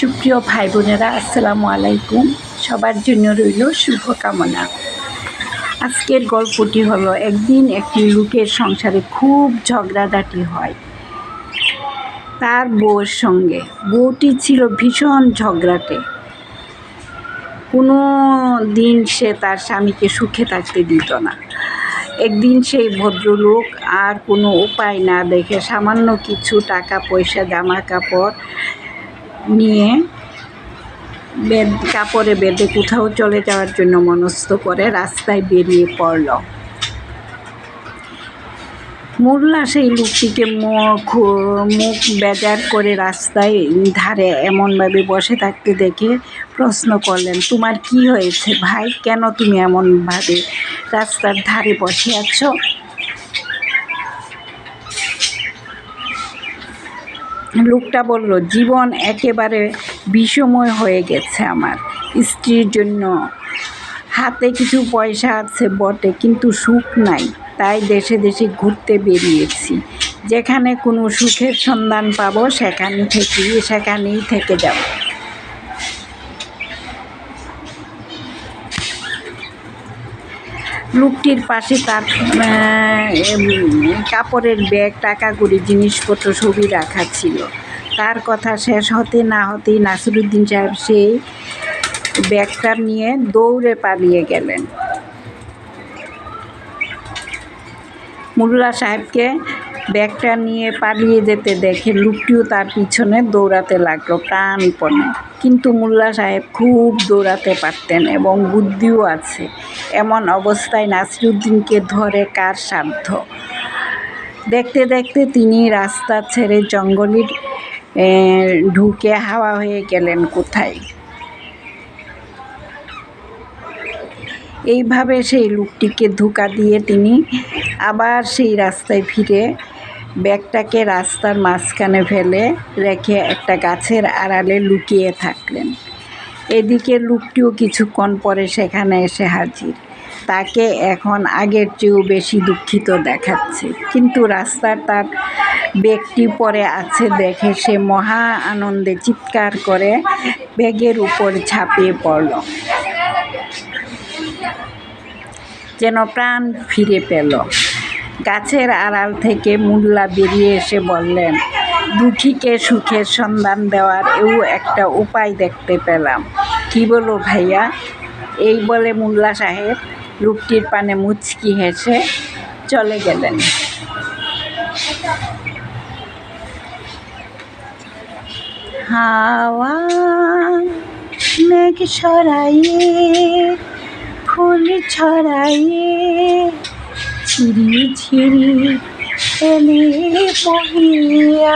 সুপ্রিয় ভাই বোনেরা আসসালামু আলাইকুম। সবার জন্য রইল শুভকামনা। আজকের গল্পটি হলো, একদিন একটি লোকের সংসারে খুব ঝগড়াঝাটি হয়। তার বউয়ের সঙ্গে। বউটি ছিল ভীষণ ঝগড়াটে। কোনো দিন সে তার স্বামীকে সুখে থাকতে দিত না। একদিন সেই ভদ্রলোক আর কোনো উপায় না দেখে সামান্য কিছু টাকা পয়সা জামা কাপড় নিয়ে বেদ, কাপড়ে বেঁধে কোথাও চলে যাওয়ার জন্য মনস্থ করে রাস্তায় বেরিয়ে পড়ল। মোল্লা সেই লোকটিকে মুখ মুখ বেজার করে রাস্তায় ধারে এমনভাবে বসে থাকতে দেখে প্রশ্ন করলেন, তোমার কি হয়েছে ভাই? কেন তুমি এমনভাবে রাস্তার ধারে বসে আছো? লোকটা বলল, জীবন একেবারে বিষময় হয়ে গেছে আমার। স্ত্রীর জন্য হাতে কিছু পয়সা আছে বটে, কিন্তু সুখ নাই। তাই দেশে দেশে ঘুরতে বেরিয়েছি। যেখানে কোনো সুখের সন্ধান পাবো, সেখানে থেকে সেখানেই থেকে যাব। লোকটির পাশে তার কাপড়ের ব্যাগ টাকা কড়ি জিনিসপত্র সবই রাখা ছিল। তার কথা শেষ হতে না হতেই নাসিরুদ্দিন সাহেব সেই ব্যাগটা নিয়ে দৌড়ে পালিয়ে গেলেন। মুল্লা সাহেবকে ব্যাগটা নিয়ে পালিয়ে যেতে দেখে লুকটিও তার পিছনে দৌড়াতে লাগল প্রাণপণে। কিন্তু মুল্লা সাহেব খুব দৌড়াতে পারতেন এবং বুদ্ধিও আছে। এমন অবস্থায় নাসিরুদ্দিনকে ধরে কার সাধ্য? দেখতে দেখতে তিনি রাস্তা ছেড়ে জঙ্গলের ঢুকে হাওয়া হয়ে গেলেন কোথায়? এইভাবে সেই লোকটিকে ধোকা দিয়ে তিনি আবার সেই রাস্তায় ফিরে ব্যাগটাকে রাস্তার মাঝখানে ফেলে রেখে একটা গাছের আড়ালে লুকিয়ে থাকলেন। এদিকে লোকটিও কিছুক্ষণ পরে সেখানে এসে হাজির। তাকে এখন আগের চেয়েও বেশি দুঃখিত দেখাচ্ছে। কিন্তু রাস্তার তার ব্যাগটি পরে আছে দেখে সে মহা আনন্দে চিৎকার করে ব্যাগের উপর ঝাঁপিয়ে পড়ল। যেন প্রাণ ফিরে পেল। গাছের আড়াল থেকে মুল্লা বেরিয়ে এসে বললেন, দুঃখীকে সুখের সন্ধান দেওয়ার এও একটা উপায় দেখতে পেলাম। কি বলো ভাইয়া? এই বলে মুল্লা সাহেব লোকটির পানে মুচকি হেসে চলে গেলেন। হাওয়া মেঘ সরাইয়ে ফুল ছড়াইয়ে 天地，千里风烟。